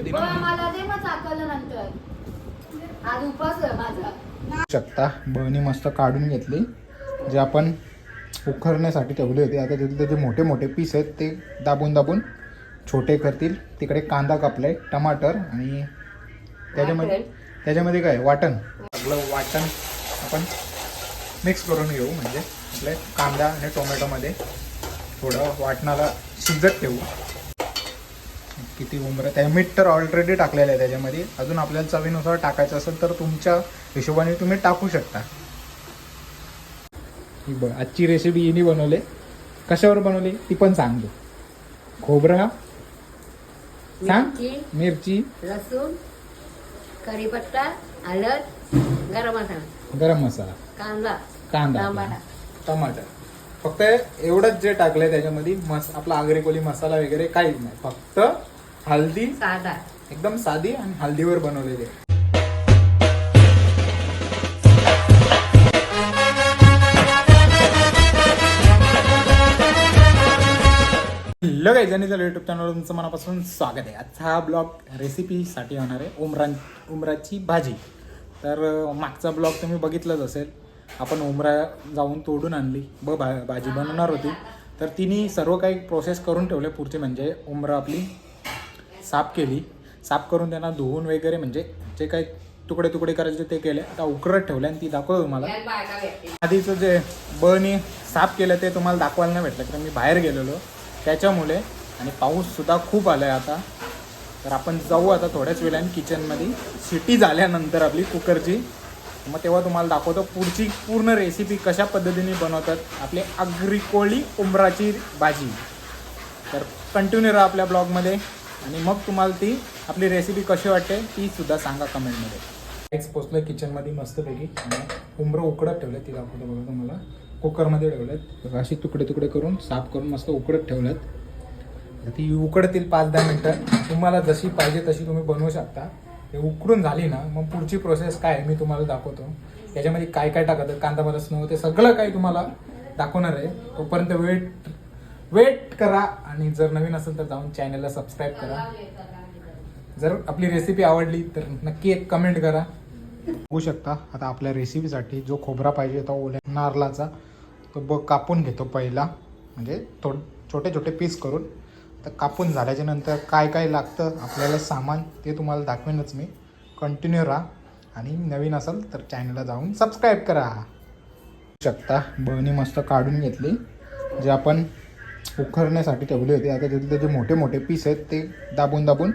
होती ना मला दे मग चाकलं नंतर. आज उपास आहे माझा. शकता. बहिणी मस्त काढून घेतली. जे आपण उखरण्यासाठी ठेवले होते आता तिथे त्याचे मोठे मोठे पीस आहेत ते दाबून दाबून छोटे करतील. तिकडे कांदा कापलाय टमाटर आणि त्याच्यामध्ये त्याच्यामध्ये काय वाटण. आपलं वाटण आपण मिक्स करून घेऊ. म्हणजे आपले कांदा आणि टोमॅटोमध्ये थोडं वाटणाला शिजत ठेवू. किती उमरं त्या मीठ तर ऑलरेडी टाकलेलं आहे त्याच्यामध्ये. अजून आपल्याला चवीनुसार टाकायचं असेल तर तुमच्या हिशोबाने तुम्ही टाकू शकता. ही बघ आजची रेसिपी हिने बनवली. कशावर बनवली? ती पण सांग तू खोबरा सांग. मिरची मिरची. लसूण कढीपत्ता हळद गरम मसाला. गरम मसाला. कांदा. कांदा. टमाटा. टमाटर. फक्त एवढंच जे टाकलंय त्याच्यामध्ये मस आपला आगरी कोली मसाला वगैरे काहीच नाही. फक्त हल्दी साधा. एकदम साधी आणि हल्दीवर बनवलेली आहे. हॅलो काही जणी युट्यूब चॅनलवर तुमचं मनापासून स्वागत आहे. आजचा हा ब्लॉग रेसिपीसाठी होणार आहे. उमरां उमराची भाजी. तर मागचा ब्लॉग तुम्ही बघितलंच असेल. आपण उमरा जाऊन तोडून आणली. ब भा भाजी बनवणार होती. तर तिने सर्व काही प्रोसेस करून ठेवले पुढचे. म्हणजे उमरा आपली साफ केली. साफ करून त्यांना धुवून वगैरे म्हणजे जे काही तुकडे तुकडे करायचे ते केले. आता उकरत ठेवले आणि ती दाखवतो तुम्हाला. आधीचं जे बळणी साफ केलं ते तुम्हाला दाखवायला नाही भेटलं. कारण मी बाहेर गेलेलो. त्याच्यामुळे आणि पाऊससुद्धा खूप आला आहे आता. तर आपण जाऊ आता थोड्याच वेळाने किचनमध्ये सिटी झाल्यानंतर आपली कुकरची मग तेव्हा तुम्हाला दाखवतो पुढची पूर्ण रेसिपी कशा पद्धतीने बनवतात. आपली अग्रिकोळी उंबराची भाजी. तर कंटिन्यू राहा आपल्या ब्लॉगमध्ये आणि मग तुम्हाला ती आपली रेसिपी कशी वाटते ती सुद्धा सांगा कमेंटमध्ये एक्स पोचलं किचनमध्ये मस्तपैकी आणि उमरं उकडत ठेवलं ती दाखवतो बघा तुम्हाला. कुकरमध्ये ठेवलेत. अशी तुकडे तुकडे करून साफ करून मस्त उकडत ठेवलेत. तर ती उकडतील पाच दहा मिनटं. तुम्हाला जशी पाहिजे तशी तुम्ही बनवू शकता. ते उकडून झाली ना मग पुढची प्रोसेस काय आहे मी तुम्हाला दाखवतो. त्याच्यामध्ये काय काय टाकतं कांदा बरसणं ते सगळं काही तुम्हाला दाखवणार आहे. तोपर्यंत वेट वेट करा आणि जर नवीन असेल तर जाऊन चॅनलला सबस्क्राईब करा. जर आपली रेसिपी आवडली तर नक्की एक कमेंट करा. बघू शकता आता आपल्या रेसिपीसाठी जो खोबरा पाहिजे होता ओल्या नारळाचा तो बघ कापून घेतो पहिला. म्हणजे थोड छोटे छोटे पीस करून. तर कापून झाल्याच्यानंतर काय काय लागतं आपल्याला सामान ते तुम्हाला दाखवेनच मी. कंटिन्यू राहा. आणि नवीन असेल तर चॅनलला जाऊन सबस्क्राईब करा. शकता बहिणी मस्त काढून घेतली. जे आपण उखरण्यासाठी ठेवले होते आता तिथे त्याचे मोठे मोठे पीस आहेत ते दाबून दाबून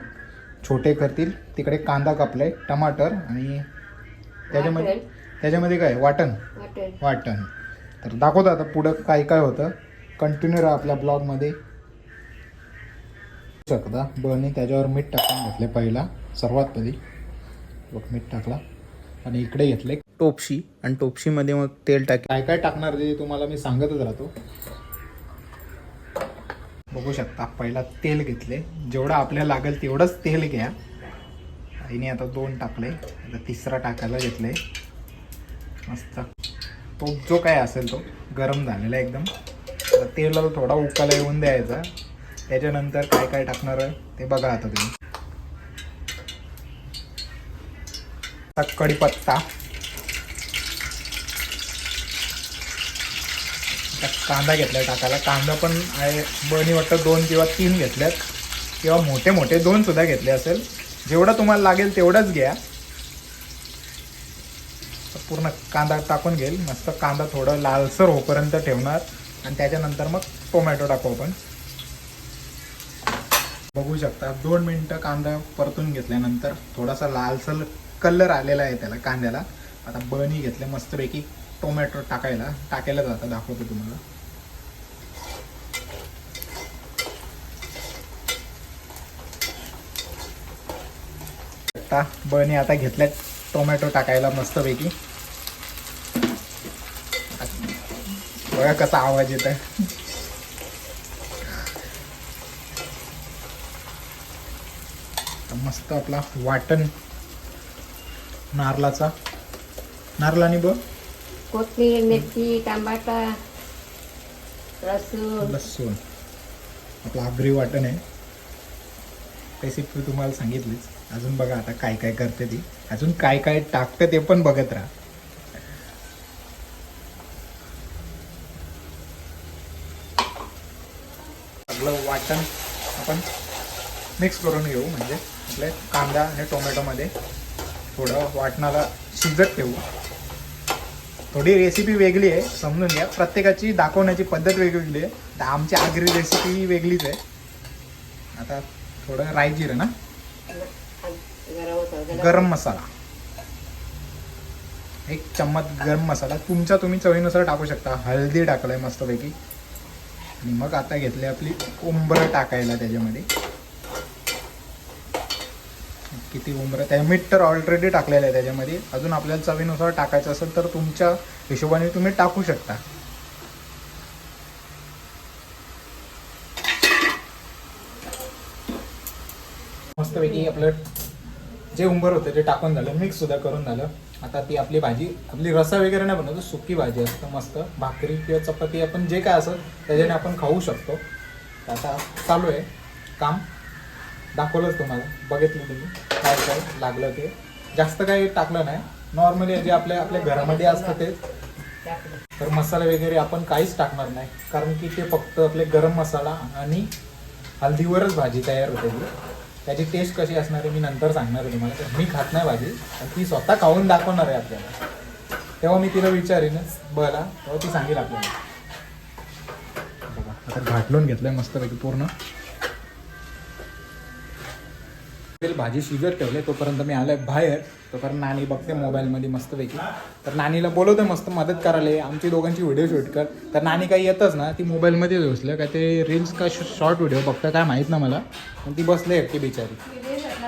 छोटे करतील. तिकडे कांदा कापलाय टमाटर आणि त्याच्यामध्ये त्याच्यामध्ये काय? वाटण. वाटण. तर दाखवतो आता पुढं काय काय होतं. कंटिन्यू राहा आपल्या ब्लॉगमध्ये शकता. बळणी त्याच्यावर मीठ टाकून घेतले पहिला सर्वात पहिली बघ मीठ टाकला. आणि इकडे घेतले. टोपशी आणि टोपशीमध्ये मग तेल टाक काय काय टाकणार ते तुम्हाला मी सांगतच राहतो. बघू शकता पहिला तेल घेतले. जेवढं आपल्याला लागेल तेवढंच तेल घ्या. आईने आता दोन टाकले. आता तिसरा टाकायला घेतले. मस्त. तो जो काय असेल तो गरम झालेला एकदम. आता तेलाला थोडा उकाला येऊन द्यायचा. त्याच्यानंतर काय काय टाकणार आहे ते बघा आता तुम्ही. कढीपत्ता. कांदा घेतलाय टाकायला. कांदा पण आहे बनी वाटतं दोन किंवा तीन घेतल्यात. किंवा मोठे मोठे दोन सुद्धा घेतले असेल. जेवढं तुम्हाला लागेल तेवढंच घ्या. पूर्ण कांदा टाकून घेईल. मस्त कांदा थोडं लालसर होपर्यंत ठेवणार. आणि त्याच्यानंतर मग टोमॅटो टाकू आपण. बघू शकता. दोन मिनटं कांदा परतून घेतल्यानंतर थोडासा लालसर कलर आलेला आहे त्याला कांद्याला. आता बनी घेतले मस्तपैकी टोमॅटो टाकायला टाकायला जाता दाखवतो तुम्हाला. बनी आता घेतल्यात टोमॅटो टाकायला मस्तपैकी. बघा कसा आवाज येत आहे मस्त आपला वाटण. नारळाचा. नारळाने बघ. कोथिंबीर मिरची टमाटा लसूण. लसूण. आपलं आगरी वाटण आहे. रेसिपी तुम्हाला सांगितलीच. अजून बघा आता काय काय करते ती. अजून काय काय टाकतं ते पण बघत राहा. आपलं वाटण आपण मिक्स करून घेऊ म्हणजे. आपले कांदा आणि टोमॅटोमध्ये थोडं वाटणाला शिजत ठेवू. थोडी रेसिपी वेगळी आहे समजून घ्या. प्रत्येकाची दाखवण्याची पद्धत वेगवेगळी आहे. तर आमची आगरी रेसिपी वेगळीच आहे. आता थोडं रायजीर जिरं ना. गरम मसाला. एक चम्मच गरम मसाला. तुमच्या तुम्ही चवीनुसार टाकू शकता. हळदी टाकलंय मस्तपैकी. आणि मग आता घेतली आपली उंबरं टाकायला त्याच्यामध्ये. किती उमरत आहे मीठ तर ऑलरेडी टाकलेलं आहे त्याच्यामध्ये. अजून आपल्याला चवीनुसार टाकायचं असेल तर तुमच्या हिशोबाने तुम्ही टाकू शकता. मस्तपैकी आपलं जे उंबर होतं ते टाकून झालं मिक्स सुद्धा करून झालं. आता ती आपली भाजी आपली रसा वगैरे नाही बनवतो सुकी भाजी असतं मस्त. भाकरी किंवा चपाती आपण जे काय असं त्याच्याने आपण खाऊ शकतो. आता चालू आहे काम. दाखवलंच तुम्हाला. बघितलं तुम्ही. काय काय लागलं ते. जास्त काही टाकलं नाही. नॉर्मली जे आपल्या आपल्या घरामध्ये असतं ते. तर मसाले वगैरे आपण काहीच टाकणार नाही. कारण की ते फक्त आपले गरम मसाला आणि हल्दीवरच भाजी तयार होते. त्याची टेस्ट कशी असणार आहे मी नंतर सांगणार आहे तुम्हाला. तर मी खात नाही भाजी. आणि ती स्वतः खाऊन दाखवणार आहे आपल्याला. तेव्हा मी तिला विचारेनच बला. तेव्हा ती सांगेल आपल्याला. बघा आता घाटलून घेतलंय मस्तपैकी पूर्ण. भाजी शिजत ठेवले तोपर्यंत मी आलोय बाहेर. तोपर्यंत नानी बघते मोबाईलमध्ये मस्तपैकी तर नानीला बोलवते मस्त मदत करायला. आमची दोघांची व्हिडिओ शूट कर. तर नानी काही येतच ना ती मोबाईलमध्येच बसलं काय ते रील्स का शॉर्ट व्हिडिओ बघतं काय माहीत ना मला. पण ती बसले एकटी बिचारी.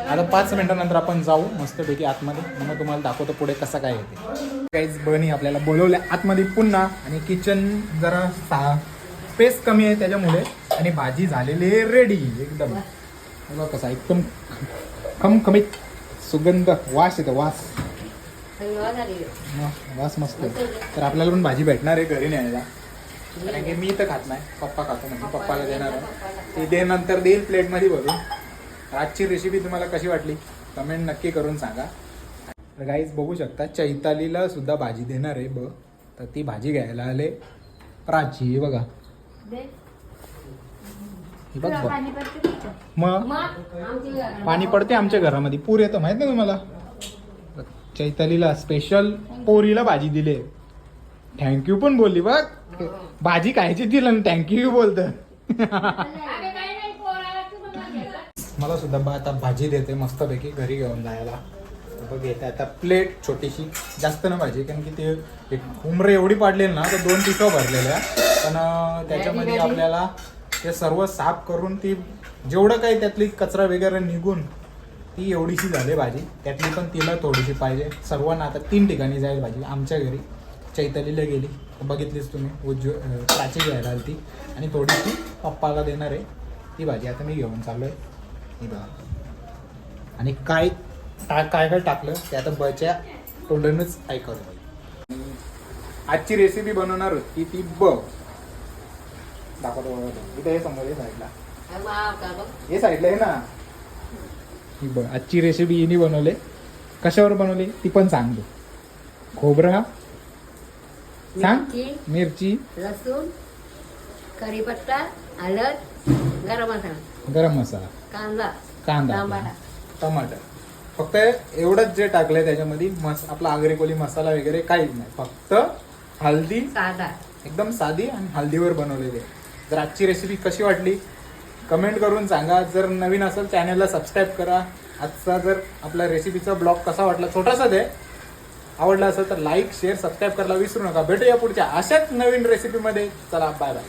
आता पाच मिनिटानंतर आपण जाऊ मस्तपैकी आतमध्ये. मग तुम्हाला दाखवतो पुढे कसं काय येते. काहीच बनी आपल्याला बोलवल्या आतमध्ये पुन्हा. आणि किचन जरा सा स्पेस कमी आहे त्याच्यामुळे. आणि भाजी झालेली आहे रेडी एकदम. बघ कसा एकदम खमखमीत सुगंध वास येतो वास वास मस्त तर आपल्याला पण भाजी भेटणार आहे घरी न्यायला. कारण की मी तर खात नाही. पप्पा खातो म्हणजे पप्पाला देणार आहे. ती दे नंतर देईल प्लेटमध्ये भरून. आजची रेसिपी तुम्हाला कशी वाटली? कमेंट नक्की करून सांगा. तर गाईज बघू शकता चैतालीला सुद्धा भाजी देणार आहे बघ तर ती भाजी घ्यायला आले. प्राची बघा. ही बघ बघ. मग? पाणी पडते आमच्या घरामध्ये. पूर येतं माहीत ना तुम्हाला? चैतालीला स्पेशल पोरीला भाजी दिली थँक्यू पण बोलली बघ. भाजी खायची दिलं थँक्यू बोलत. मला सुद्धा बा आता भाजी देते मस्तपैकी घरी घेऊन जायला. बघ येते आता प्लेट छोटीशी. जास्त ना भाजी कारण की ते एक उमरे एवढी पाडलेली ना तर दोन पिकं भरलेल्या. पण त्याच्यामध्ये आपल्याला ते सर्व साफ करून ती जेवढं काही त्यातली कचरा वगैरे निघून ती एवढीशी झाली भाजी. त्यातली पण तिला थोडीशी पाहिजे. सर्वांना आता तीन ठिकाणी जाईल भाजी आमच्या घरी चैतालीला गेली. बघितलीच तुम्ही उज्ज्व प्राची घ्यायला आली ती. आणि थोडीशी पप्पाला देणार आहे ती भाजी. आता मी घेऊन चाललो आहे ही बघा. आणि काय टा- काय काय टाकलं ते आता बच्या तोंडूनच ऐकवलं आजची रेसिपी बनवणार होती ती बघ. दाखवतो तो. इथे हे समोर हे साईडला हे साईडला आहे ना. ही बघ आजची रेसिपी हिने बनवले. कशावर बनवली? ती पण सांगतो खोबरा सांग. मिरची लसूण कढीपत्ता हळद गरम मसाला. गरम मसाला. कांदा. कांदा. टमाटा टमाटर. फक्त एवढंच जे टाकलंय त्याच्यामध्ये मस आपला आगरी कोली मसाला वगैरे काहीच नाही. फक्त हल्दी साधा. एकदम साधी आणि हल्दीवर बनवलेली आहे. जर आजची रेसिपी कशी वाटली? कमेंट करून सांगा. जर नवीन असेल चॅनलला सबस्क्राईब करा. आजचा जर आपला रेसिपीचा ब्लॉग कसा वाटला छोटासाच आहे आवडला असेल तर लाईक शेअर सबस्क्राईब करायला विसरू नका. भेटूया पुढच्या अशाच नवीन रेसिपीमध्ये चला बाय बाय